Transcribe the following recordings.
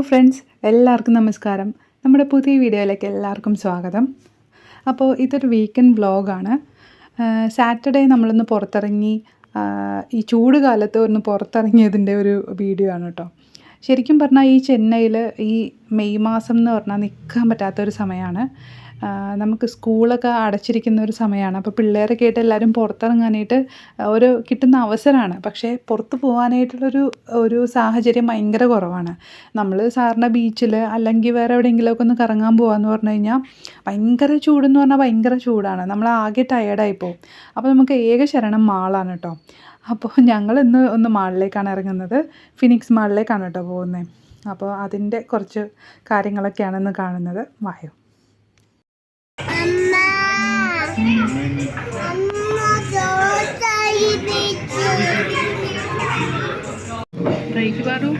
Friends എല്ലാവർക്കും നമസ്കാരം. നമ്മുടെ പുതിയ വീഡിയോയിലേക്ക് എല്ലാവർക്കും സ്വാഗതം. അപ്പോൾ ഇതൊരു വീക്കെൻഡ് വ്ളോഗാണ് സാറ്റർഡേ നമ്മളൊന്ന് പുറത്തിറങ്ങി ഈ ചൂട് കാലത്ത് ഒന്ന് പുറത്തിറങ്ങിയതിന്റെ ഒരു വീഡിയോ ആണ് കേട്ടോ. ശരിക്കും പറഞ്ഞാൽ ഈ ചെന്നൈയിൽ ഈ മെയ് മാസം എന്ന് പറഞ്ഞാൽ നിൽക്കാൻ പറ്റാത്തൊരു സമയമാണ് നമുക്ക് സ്കൂളൊക്കെ അടച്ചിരിക്കുന്ന ഒരു സമയമാണ്. അപ്പോൾ പിള്ളേരൊക്കെ ആയിട്ട് എല്ലാവരും പുറത്തിറങ്ങാനായിട്ട് ഒരു കിട്ടുന്ന അവസരമാണ്. പക്ഷേ പുറത്ത് പോകാനായിട്ടുള്ളൊരു ഒരു സാഹചര്യം ഭയങ്കര കുറവാണ്. നമ്മൾ സാറിന്റെ ബീച്ചിൽ അല്ലെങ്കിൽ വേറെ എവിടെയെങ്കിലുമൊക്കെ ഒന്ന് കറങ്ങാൻ പോകാമെന്ന് പറഞ്ഞു കഴിഞ്ഞാൽ ഭയങ്കര ചൂടെന്ന് പറഞ്ഞാൽ ഭയങ്കര ചൂടാണ്. നമ്മൾ ആകെ ടയേർഡായി പോകും അപ്പോൾ നമുക്ക് ഏക ശരണം മാളാണ് കേട്ടോ അപ്പോൾ ഞങ്ങൾ ഇന്ന് ഒന്ന് മാളിലേക്കാണ് ഇറങ്ങുന്നത്. ഫിനിക്സ് മാളിലേക്കാണ് കേട്ടോ പോകുന്നത് അപ്പോൾ അതിന്റെ കുറച്ച് കാര്യങ്ങളൊക്കെയാണ് ഇന്ന് കാണുന്നത്. വായോ. ബ്രേക്ക് പാടൂ.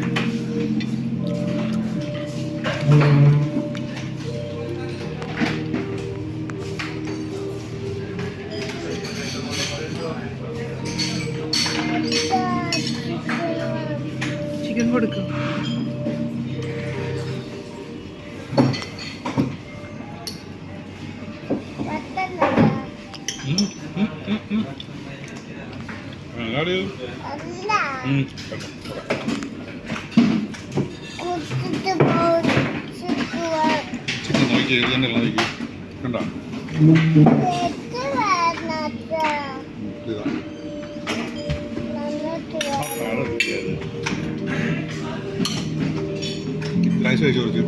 ചിക്കൻ കൊടുക്കും. ചിക്കൻ നോക്കി ഇത് തന്നെ നോക്കി. കണ്ടോ. ലേശം ഒഴിച്ച് കുറച്ച്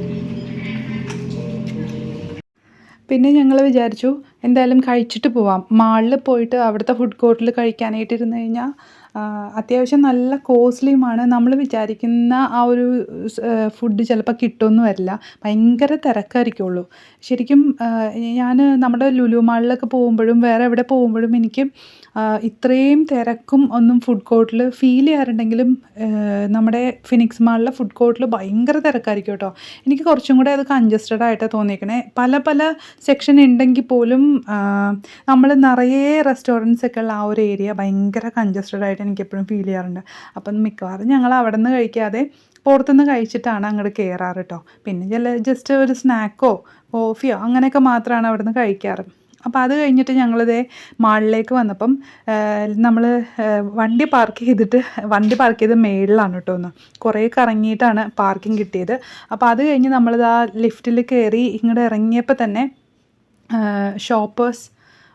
പിന്നെ ഞങ്ങൾ വിചാരിച്ചു എന്തായാലും കഴിച്ചിട്ട് പോവാം. മാളിൽ പോയിട്ട് അവിടുത്തെ ഫുഡ് കോർട്ടിൽ കഴിക്കാനായിട്ട് ഇരുന്ന് കഴിഞ്ഞാൽ അത്യാവശ്യം നല്ല കോസ്റ്റ്ലിയുമാണ് നമ്മൾ വിചാരിക്കുന്ന ആ ഒരു ഫുഡ് ചിലപ്പോൾ കിട്ടുമെന്ന് വരില്ല. ഭയങ്കര തിരക്കായിരിക്കുള്ളൂ. ശരിക്കും ഞാൻ നമ്മുടെ ലുലു മാളിലൊക്കെ പോകുമ്പോഴും വേറെ എവിടെ പോകുമ്പോഴും എനിക്ക് ഇത്രയും തിരക്കും ഒന്നും ഫുഡ് കോർട്ടിൽ ഫീൽ ചെയ്യാറുണ്ടെങ്കിലും നമ്മുടെ ഫിനിക്സ് മാളിലെ ഫുഡ് കോർട്ടിൽ ഭയങ്കര തിരക്കായിരിക്കും കേട്ടോ എനിക്ക് കുറച്ചും കൂടെ അത് കൺജസ്റ്റഡ് ആയിട്ടാണ് തോന്നിയേക്കണേ. പല പല സെക്ഷൻ ഉണ്ടെങ്കിൽ പോലും നമ്മൾ നിറയെ റെസ്റ്റോറന്റ്സ് ഒക്കെ ഉള്ള ആ ഒരു ഏരിയ ഭയങ്കര കൺജസ്റ്റഡ് ആയിട്ട് എനിക്ക് എപ്പോഴും ഫീൽ ചെയ്യാറുണ്ട്. അപ്പം മിക്കവാറും ഞങ്ങൾ അവിടെ നിന്ന് കഴിക്കാതെ പുറത്തുനിന്ന് കഴിച്ചിട്ടാണ് അങ്ങോട്ട് കയറാറ് കേട്ടോ പിന്നെ ചില ജസ്റ്റ് ഒരു സ്നാക്കോ കോഫിയോ അങ്ങനെയൊക്കെ മാത്രമാണ് അവിടെ നിന്ന് കഴിക്കാറ്. അപ്പോൾ അത് കഴിഞ്ഞിട്ട് ഞങ്ങളിതേ മാളിലേക്ക് വന്നപ്പം നമ്മൾ വണ്ടി പാർക്ക് ചെയ്തിട്ട് വണ്ടി പാർക്ക് ചെയ്ത് മേളിലാണ് കേട്ടോ ഒന്ന്. കുറേ കറങ്ങിയിട്ടാണ് പാർക്കിംഗ് കിട്ടിയത്. അപ്പോൾ അത് കഴിഞ്ഞ് നമ്മളിത് ആ ലിഫ്റ്റിൽ കയറി ഇങ്ങോട്ട് ഇറങ്ങിയപ്പോൾ തന്നെ ഷോപ്പേഴ്സ്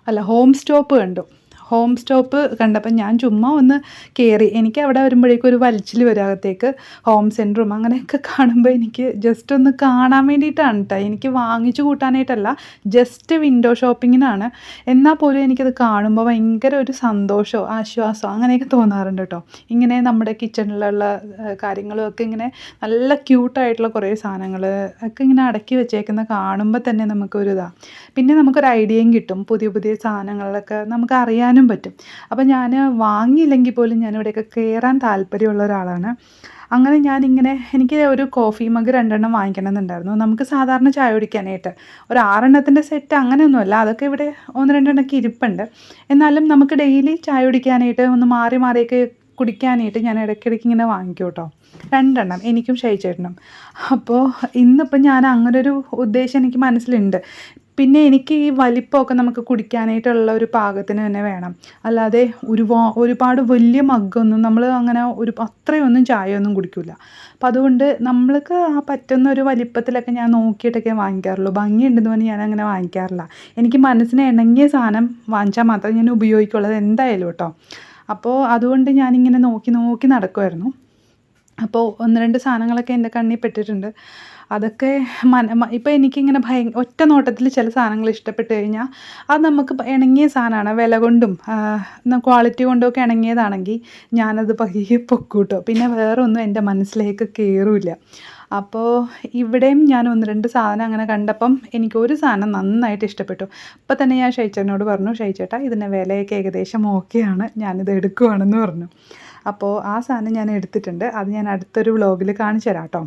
അല്ല ഹോം സ്റ്റോപ്പ് കണ്ടു. ഹോം സ്റ്റോപ്പ് കണ്ടപ്പോൾ ഞാൻ ചുമ്മാ ഒന്ന് കയറി എനിക്ക് അവിടെ വരുമ്പോഴേക്കും ഒരു വലിച്ചിൽ വരാകത്തേക്ക് ഹോം സെന്ററും അങ്ങനെയൊക്കെ കാണുമ്പോൾ എനിക്ക് ജസ്റ്റ് ഒന്ന് കാണാൻ വേണ്ടിയിട്ടാണ് കേട്ടോ എനിക്ക് വാങ്ങിച്ചു കൂട്ടാനായിട്ടല്ല ജസ്റ്റ് വിൻഡോ ഷോപ്പിങ്ങിനാണ് എന്നാൽ പോലും എനിക്കത് കാണുമ്പോൾ ഭയങ്കര ഒരു സന്തോഷമോ ആശ്വാസമോ അങ്ങനെയൊക്കെ തോന്നാറുണ്ട് കേട്ടോ ഇങ്ങനെ നമ്മുടെ കിച്ചണിലുള്ള ഏഹ്, കാര്യങ്ങളും ഒക്കെ ഇങ്ങനെ നല്ല ക്യൂട്ടായിട്ടുള്ള കുറേ സാധനങ്ങൾ ഒക്കെ ഇങ്ങനെ അടക്കി വെച്ചേക്കുന്ന കാണുമ്പോൾ തന്നെ നമുക്കൊരു ഇതാണ് പിന്നെ നമുക്കൊരു ഐഡിയയും കിട്ടും. പുതിയ പുതിയ സാധനങ്ങളിലൊക്കെ നമുക്ക് അറിയാനും പറ്റും. അപ്പോൾ ഞാൻ വാങ്ങിയില്ലെങ്കിൽ പോലും ഞാൻ ഇവിടെയൊക്കെ കയറാൻ താല്പര്യമുള്ള ഒരാളാണ്. അങ്ങനെ ഞാനിങ്ങനെ എനിക്ക് ഒരു കോഫി മഗ് രണ്ടെണ്ണം വാങ്ങിക്കണം എന്നുണ്ടായിരുന്നു നമുക്ക് സാധാരണ ചായ കുടിക്കാനായിട്ട് ഒരു ആറെണ്ണത്തിന്റെ സെറ്റ് അങ്ങനെയൊന്നുമല്ല. അതൊക്കെ ഇവിടെ ഒന്ന് രണ്ടെണ്ണമൊക്കെ ഇരിപ്പുണ്ട്. എന്നാലും നമുക്ക് ഡെയിലി ചായ കുടിക്കാനായിട്ട് ഒന്ന് മാറി മാറിയൊക്കെ കുടിക്കാനായിട്ട് ഞാൻ ഇടയ്ക്കിടയ്ക്ക് ഇങ്ങനെ വാങ്ങിക്കും കേട്ടോ. രണ്ടെണ്ണം എനിക്കും ഷൈച്ചേട്ടനും അപ്പോൾ ഇന്നിപ്പോൾ ഞാൻ അങ്ങനൊരു ഉദ്ദേശം എനിക്ക് മനസ്സിലുണ്ട്. പിന്നെ എനിക്ക് ഈ വലിപ്പമൊക്കെ നമുക്ക് കുടിക്കാനായിട്ടുള്ള ഒരു പാകത്തിന് തന്നെ വേണം. അല്ലാതെ ഒരു ഒരുപാട് വലിയ മഗ്ഗൊന്നും നമ്മൾ അങ്ങനെ ഒരു അത്രയൊന്നും ചായയൊന്നും കുടിക്കില്ല അപ്പം അതുകൊണ്ട് നമ്മൾക്ക് ആ പറ്റുന്ന ഒരു വലിപ്പത്തിലൊക്കെ ഞാൻ നോക്കിയിട്ടൊക്കെ വാങ്ങിക്കാറുള്ളൂ. ഭംഗിയുണ്ടെന്ന് പറഞ്ഞ് ഞാൻ അങ്ങനെ വാങ്ങിക്കാറില്ല. എനിക്ക് മനസ്സിന് ഇണങ്ങിയ സാധനം വാങ്ങിച്ചാൽ മാത്രമേ ഞാൻ ഉപയോഗിക്കുള്ളത് എന്തായാലും കേട്ടോ. അപ്പോൾ അതുകൊണ്ട് ഞാനിങ്ങനെ നോക്കി നോക്കി നടക്കുമായിരുന്നു അപ്പോൾ ഒന്ന് രണ്ട് സാധനങ്ങളൊക്കെ എന്റെ കണ്ണിൽ പെട്ടിട്ടുണ്ട്. അതൊക്കെ മന ഇപ്പോൾ എനിക്കിങ്ങനെ ഭയ ഒറ്റ നോട്ടത്തിൽ ചില സാധനങ്ങൾ ഇഷ്ടപ്പെട്ട് കഴിഞ്ഞാൽ അത് നമുക്ക് ഇണങ്ങിയ സാധനമാണ് വില കൊണ്ടും ക്വാളിറ്റി കൊണ്ടും ഒക്കെ ഇണങ്ങിയതാണെങ്കിൽ ഞാനത് പയ്യെ പൊക്കൂട്ടോ. പിന്നെ വേറെ ഒന്നും എന്റെ മനസ്സിലേക്ക് കയറില്ല അപ്പോൾ ഇവിടെയും ഞാൻ ഒന്ന് രണ്ട് സാധനം അങ്ങനെ കണ്ടപ്പം എനിക്ക് ഒരു സാധനം നന്നായിട്ട് ഇഷ്ടപ്പെട്ടു. അപ്പോൾ തന്നെ ഞാൻ ഷൈച്ചേട്ടനോട് പറഞ്ഞു ഷൈച്ചേട്ടാ ഇതിന്റെ വിലയൊക്കെ ഏകദേശം ഓക്കെയാണ്. ഞാനിത് എടുക്കുവാണെന്ന് പറഞ്ഞു. അപ്പോൾ ആ സാധനം ഞാൻ എടുത്തിട്ടുണ്ട്. അത് ഞാൻ അടുത്തൊരു വ്ളോഗിൽ കാണിച്ചു തരാം കേട്ടോ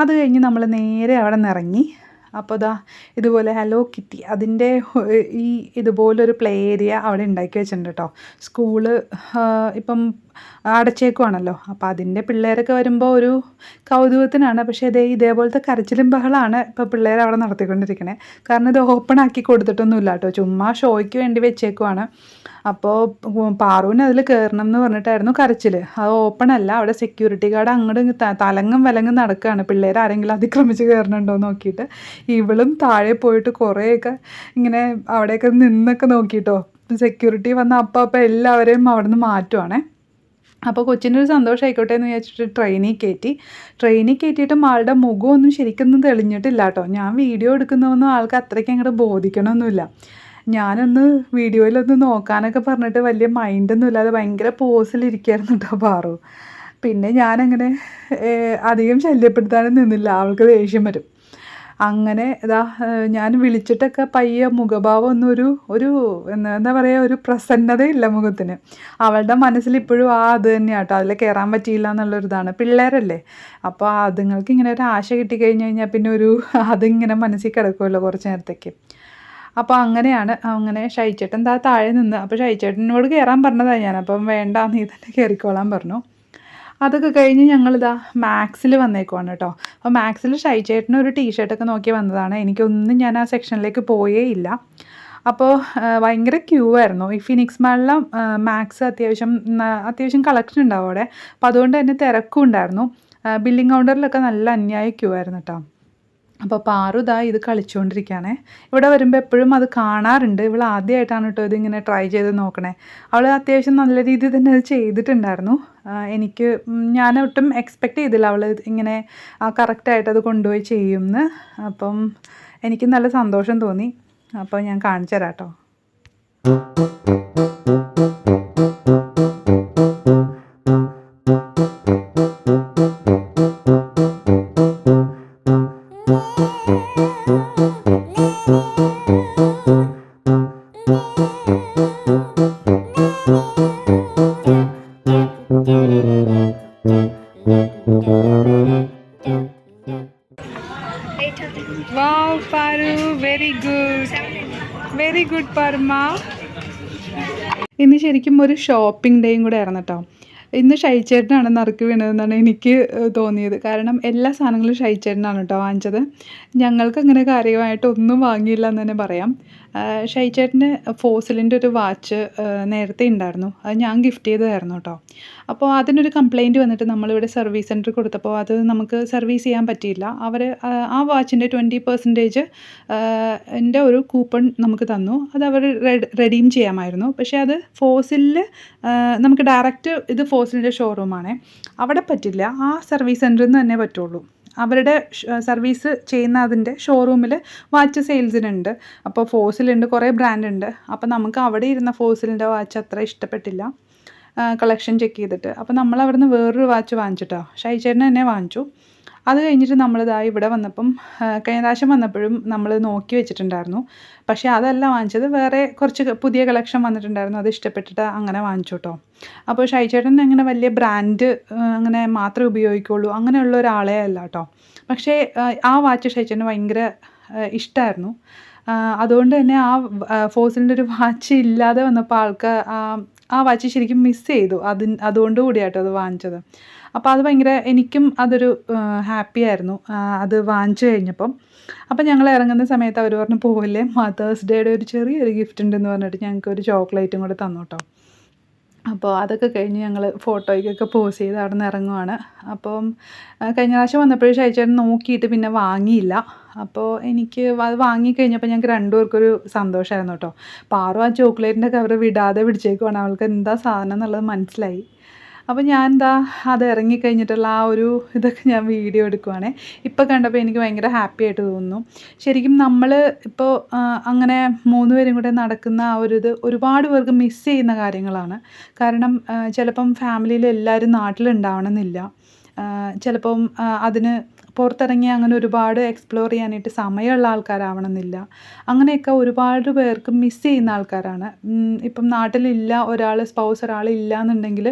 അത് കഴിഞ്ഞ് നമ്മൾ നേരെ അവിടെ നിന്ന് ഇറങ്ങി. അപ്പോൾ ഇതാ ഇതുപോലെ ഹലോ കിറ്റി അതിന്റെ ഈ ഇതുപോലൊരു പ്ലേ ഏരിയ അവിടെ ഉണ്ടാക്കി വെച്ചിട്ടുണ്ട് കേട്ടോ സ്കൂൾ ഇപ്പം അടച്ചേക്കുവാണല്ലോ അപ്പോൾ അതിന്റെ പിള്ളേരൊക്കെ വരുമ്പോൾ ഒരു കൗതുകത്തിനാണ്. പക്ഷേ ഇതേ ഇതേപോലത്തെ കരച്ചിലും ബഹളമാണ് ഇപ്പോൾ പിള്ളേർ അവിടെ നടത്തിക്കൊണ്ടിരിക്കണേ. കാരണം ഇത് ഓപ്പൺ ആക്കി കൊടുത്തിട്ടൊന്നുമില്ല കേട്ടോ. ചുമ്മാ ഷോയ്ക്ക് വേണ്ടി വെച്ചേക്കുവാണ്. അപ്പോൾ പാറുവിന് അതിൽ കയറണം എന്ന് പറഞ്ഞിട്ടായിരുന്നു കരച്ചിൽ അത് ഓപ്പൺ അല്ല. അവിടെ സെക്യൂരിറ്റി ഗാർഡ് അങ്ങോട്ട് തലങ്ങും വിലങ്ങും നടക്കുകയാണ് പിള്ളേർ ആരെങ്കിലും അതിക്രമിച്ച് കയറണുണ്ടോ നോക്കിയിട്ട്. ഇവളും താഴെ പോയിട്ട് കുറേയൊക്കെ ഇങ്ങനെ അവിടെയൊക്കെ നിന്നൊക്കെ നോക്കിയിട്ടോ സെക്യൂരിറ്റി വന്ന അപ്പം അപ്പം എല്ലാവരെയും അവിടെ നിന്ന് മാറ്റുവാണേ. അപ്പോൾ കൊച്ചിനൊരു സന്തോഷമായിക്കോട്ടെ എന്ന് വിചാരിച്ചിട്ട് ട്രെയിനിൽ കയറ്റി. ട്രെയിനിൽ കയറ്റിയിട്ടും ആളുടെ മുഖമൊന്നും ശരിക്കൊന്നും തെളിഞ്ഞിട്ടില്ല കേട്ടോ. ഞാൻ വീഡിയോ എടുക്കുന്നതൊന്നും ആൾക്ക് അത്രയ്ക്ക് അങ്ങോട്ട് ബോധിക്കണമൊന്നുമില്ല. ഞാനൊന്ന് വീഡിയോയിലൊന്ന് നോക്കാനൊക്കെ പറഞ്ഞിട്ട് വലിയ മൈൻഡൊന്നും ഇല്ലാതെ ഭയങ്കര പോസിലിരിക്കുകയായിരുന്നു കേട്ടോ പാറു. പിന്നെ ഞാനങ്ങനെ അധികം ശല്യപ്പെടുത്താനും നിന്നില്ല. അവൾക്ക് ദേഷ്യം വരും. അങ്ങനെ ഇതാ ഞാൻ വിളിച്ചിട്ടൊക്കെ പയ്യെ മുഖഭാവം ഒന്നും ഒരു ഒരു എന്താ പറയുക ഒരു പ്രസന്നതയില്ല മുഖത്തിന്. അവളുടെ മനസ്സിൽ ഇപ്പോഴും ആ അത് തന്നെയാണ് കേട്ടോ അതിൽ കയറാൻ പറ്റിയില്ല എന്നുള്ളൊരിതാണ്. പിള്ളേരല്ലേ? അപ്പോൾ അതുങ്ങൾക്ക് ഇങ്ങനെ ഒരു ആശ കിട്ടിക്കഴിഞ്ഞ് കഴിഞ്ഞാൽ പിന്നെ ഒരു അതിങ്ങനെ മനസ്സിൽ കിടക്കുമല്ലോ കുറച്ച് നേരത്തേക്ക്. അപ്പോൾ അങ്ങനെയാണ് അങ്ങനെ ഷൈച്ചേട്ടൻ താ താഴെ നിന്ന്. അപ്പോൾ ഷൈച്ചേട്ടനോട് കയറാൻ പറഞ്ഞതാണ് ഞാൻ. അപ്പം വേണ്ട നീ തന്നെ കയറിക്കോളാൻ പറഞ്ഞു. അതൊക്കെ കഴിഞ്ഞ് ഞങ്ങളിതാ മാക്സിൽ വന്നേക്കുവാണ് കേട്ടോ. അപ്പോൾ മാക്സിൽ ഷൈച്ചേട്ടന് ഒരു ടീഷർട്ടൊക്കെ നോക്കി വന്നതാണ്. എനിക്കൊന്നും ഞാൻ ആ സെക്ഷനിലേക്ക് പോയേ ഇല്ല. അപ്പോൾ ഭയങ്കര ക്യൂ ആയിരുന്നു. ഈ ഫിനിക്സ് മാളിലെ മാക്സ് അത്യാവശ്യം അത്യാവശ്യം കളക്ഷൻ ഉണ്ടാവും അവിടെ. അപ്പോൾ അതുകൊണ്ട് തന്നെ തിരക്കും ഉണ്ടായിരുന്നു. ബില്ലിംഗ് കൗണ്ടറിലൊക്കെ നല്ല അന്യായ ക്യൂ ആയിരുന്നു കേട്ടോ. അപ്പോൾ പാറു ഇതാ ഇത് കളിച്ചുകൊണ്ടിരിക്കുകയാണേ ഇവിടെ വരുമ്പോൾ എപ്പോഴും അത് കാണാറുണ്ട്. ഇവൾ ആദ്യമായിട്ടാണ് കേട്ടോ ഇതിങ്ങനെ ട്രൈ ചെയ്ത് നോക്കണേ. അവൾ അത്യാവശ്യം നല്ല രീതിയിൽ തന്നെ അത് ചെയ്തിട്ടുണ്ടായിരുന്നു. എനിക്ക് ഞാൻ ഒട്ടും എക്സ്പെക്റ്റ് ചെയ്തില്ല അവൾ ഇങ്ങനെ കറക്റ്റായിട്ട് അത് കൊണ്ടുപോയി ചെയ്യുമെന്ന് അപ്പം എനിക്ക് നല്ല സന്തോഷം തോന്നി. അപ്പോൾ ഞാൻ കാണിച്ചു തരാം കേട്ടോ. ഗുഡ് വെരി ഗുഡ് പർമ ഇന്ന് ശരിക്കും ഒരു ഷോപ്പിംഗ് ഡേയും കൂടെ ആയിരുന്നു കേട്ടോ ഇന്ന് ഷൈച്ചേട്ടനാണ് നറുക്ക് വീണതെന്നാണ് എനിക്ക് തോന്നിയത്. കാരണം എല്ലാ സാധനങ്ങളും ഷൈച്ചേട്ടനാണ് കേട്ടോ വാങ്ങിച്ചത്. ഞങ്ങൾക്ക് അങ്ങനെ കാര്യമായിട്ട് ഒന്നും വാങ്ങിയില്ല എന്ന് തന്നെ പറയാം. ആഹ്, ഷൈച്ചേട്ടന് ഫോസിലിന്റെ ഒരു വാച്ച് നേരത്തെ ഉണ്ടായിരുന്നു. അത് ഞാൻ ഗിഫ്റ്റ് ചെയ്തതായിരുന്നു കേട്ടോ. അപ്പോൾ അതിനൊരു കംപ്ലയിന്റ് വന്നിട്ട് നമ്മളിവിടെ സർവീസ് സെന്റർ കൊടുത്തപ്പോൾ അത് നമുക്ക് സർവീസ് ചെയ്യാൻ പറ്റിയില്ല. അവർ ആ വാച്ചിന്റെ ട്വന്റി പെർസെന്റേജ് എന്റെ ഒരു കൂപ്പൺ നമുക്ക് തന്നു. അത് അവർ റെഡീം ചെയ്യാമായിരുന്നു. പക്ഷേ അത് ഫോസിലിൽ നമുക്ക് ഡയറക്റ്റ് ഇത് ഫോസിലിന്റെ ഷോറൂമാണേ അവിടെ പറ്റില്ല. ആ സർവീസ് സെന്ററിൽ നിന്ന് തന്നെ പറ്റുള്ളൂ. അവരുടെ സർവീസ് ചെയ്യുന്ന അതിന്റെ ഷോറൂമിൽ വാച്ച് സെയിൽസിനുണ്ട്. അപ്പോൾ ഫോസിലുണ്ട് കുറേ ബ്രാൻഡ് ഉണ്ട് അപ്പോൾ നമുക്ക് അവിടെ ഇരുന്ന ഫോസിലിന്റെ വാച്ച് അത്ര ഇഷ്ടപ്പെട്ടില്ല. കളക്ഷൻ ചെക്ക് ചെയ്തിട്ട്. അപ്പോൾ നമ്മൾ അവിടുന്ന് വേറൊരു വാച്ച് വാങ്ങിച്ചിട്ടോ? ഷൈചേട്ടൻ തന്നെ വാങ്ങിച്ചു. അത് കഴിഞ്ഞിട്ട് നമ്മളിതാ ഇവിടെ വന്നപ്പം കഴിഞ്ഞ പ്രാവശ്യം വന്നപ്പോഴും നമ്മൾ നോക്കി വെച്ചിട്ടുണ്ടായിരുന്നു. പക്ഷേ അതല്ല വാങ്ങിച്ചത്. വേറെ കുറച്ച് പുതിയ കളക്ഷൻ വന്നിട്ടുണ്ടായിരുന്നു. അത് ഇഷ്ടപ്പെട്ടിട്ട് അങ്ങനെ വാങ്ങിച്ചു കേട്ടോ അപ്പോൾ ഷൈചേട്ടൻ അങ്ങനെ വലിയ ബ്രാൻഡ് അങ്ങനെ മാത്രമേ ഉപയോഗിക്കുള്ളൂ. അങ്ങനെയുള്ള ഒരാളെ അല്ല കേട്ടോ പക്ഷേ ആ വാച്ച് ഷൈചേട്ടന് ഭയങ്കര ഇഷ്ടമായിരുന്നു അതുകൊണ്ട് തന്നെ ആ ഫോസിലിന്റെ ഒരു വാച്ച് ഇല്ലാതെ വന്നപ്പോൾ ആൾക്ക് ആ വാച്ച് ശരിക്കും മിസ് ചെയ്തു. അതിൻ അതുകൊണ്ട് കൂടിയാട്ടോ അത് വാങ്ങിച്ചത്. അപ്പോൾ അത് ഭയങ്കര എനിക്കും അതൊരു ഹാപ്പി ആയിരുന്നു. അത് വാങ്ങിച്ചു കഴിഞ്ഞപ്പം. അപ്പം ഞങ്ങൾ ഇറങ്ങുന്ന സമയത്ത് അവർ പറഞ്ഞു പോവില്ലേ? മദേഴ്സ് ഡേയുടെ ഒരു ചെറിയൊരു ഗിഫ്റ്റ് ഉണ്ടെന്ന് പറഞ്ഞിട്ട് ഞങ്ങൾക്ക് ഒരു ചോക്ലേറ്റും കൂടെ തന്നു കേട്ടോ അപ്പോൾ അതൊക്കെ കഴിഞ്ഞ് ഞങ്ങൾ ഫോട്ടോയ്ക്കൊക്കെ പോസ് ചെയ്ത് അവിടെ നിന്ന് ഇറങ്ങുവാണ്. അപ്പം കഴിഞ്ഞ പ്രാവശ്യം വന്നപ്പോഴും ഷൈച്ചേട്ടൻ നോക്കിയിട്ട് പിന്നെ വാങ്ങിയില്ല. അപ്പോൾ എനിക്ക് അത് വാങ്ങിക്കഴിഞ്ഞപ്പോൾ ഞങ്ങൾക്ക് രണ്ടുപേർക്കൊരു സന്തോഷമായിരുന്നു കേട്ടോ. പാറു ആ ചോക്ലേറ്റിന്റെ കവർ വിടാതെ പിടിച്ചേക്കുവാണ്. അവൾക്ക് എന്താ സാധനം എന്നുള്ളത് മനസ്സിലായി. അപ്പോൾ ഞാൻ എന്താ അത് ഇറങ്ങിക്കഴിഞ്ഞിട്ടുള്ള ആ ഒരു ഇതൊക്കെ ഞാൻ വീഡിയോ എടുക്കുവാണേ. ഇപ്പോൾ കണ്ടപ്പോൾ എനിക്ക് ഭയങ്കര ഹാപ്പി ആയിട്ട് തോന്നുന്നു. ശരിക്കും നമ്മൾ ഇപ്പോൾ അങ്ങനെ മൂന്ന് പേരും കൂടെ നടക്കുന്ന ആ ഒരു ഇത് ഒരുപാട് പേർക്ക് മിസ് ചെയ്യുന്ന കാര്യങ്ങളാണ്. കാരണം ചിലപ്പം ഫാമിലിയിൽ എല്ലാവരും നാട്ടിലുണ്ടാവണമെന്നില്ല. ചിലപ്പം അതിന് പുറത്തിറങ്ങി അങ്ങനെ ഒരുപാട് എക്സ്പ്ലോർ ചെയ്യാനായിട്ട് സമയമുള്ള ആൾക്കാരാവണമെന്നില്ല. അങ്ങനെയൊക്കെ ഒരുപാട് പേർക്ക് മിസ് ചെയ്യുന്ന ആൾക്കാരാണ്. ഇപ്പം നാട്ടിലില്ല ഒരാൾ സ്പൗസ് ഒരാൾ ഇല്ല എന്നുണ്ടെങ്കിൽ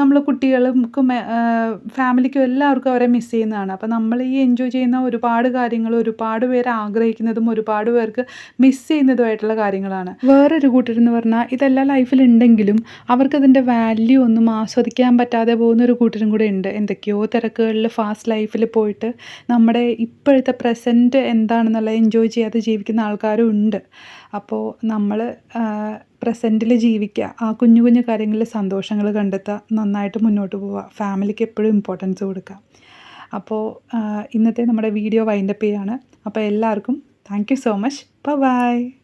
നമ്മൾ കുട്ടികൾക്കും ഫാമിലിക്കും എല്ലാവർക്കും അവരെ മിസ് ചെയ്യുന്നതാണ്. അപ്പോൾ നമ്മൾ ഈ എൻജോയ് ചെയ്യുന്ന ഒരുപാട് കാര്യങ്ങൾ ഒരുപാട് പേര് ആഗ്രഹിക്കുന്നതും ഒരുപാട് പേർക്ക് മിസ് ചെയ്യുന്നതുമായിട്ടുള്ള കാര്യങ്ങളാണ്. വേറൊരു കൂട്ടരെന്ന് പറഞ്ഞാൽ ഇതെല്ലാം ലൈഫിൽ ഉണ്ടെങ്കിലും അവർക്കതിന്റെ വാല്യൂ ഒന്നും ആസ്വദിക്കാൻ പറ്റാതെ പോകുന്ന ഒരു കൂട്ടരും കൂടെ ഉണ്ട്. എന്തൊക്കെയോ തിരക്കുകളിൽ ഫാസ്റ്റ് ലൈഫിൽ പോയിട്ട് നമ്മുടെ ഇപ്പോഴത്തെ പ്രസന്റ് എന്താണെന്നുള്ള എൻജോയ് ചെയ്യാതെ ജീവിക്കുന്ന ആൾക്കാരും ഉണ്ട്. അപ്പോൾ നമ്മൾ പ്രസന്റിൽ ജീവിക്കുക ആ കുഞ്ഞു കുഞ്ഞു കാര്യങ്ങളിൽ സന്തോഷങ്ങൾ കണ്ടെത്തുക നന്നായിട്ട് മുന്നോട്ട് പോവുക ഫാമിലിക്ക് എപ്പോഴും ഇമ്പോർട്ടൻസ് കൊടുക്കുക. അപ്പോൾ ഇന്നത്തെ നമ്മുടെ വീഡിയോ വൈൻഡപ്പ് ചെയ്യാണ്. അപ്പോൾ എല്ലാവർക്കും thank you so much bye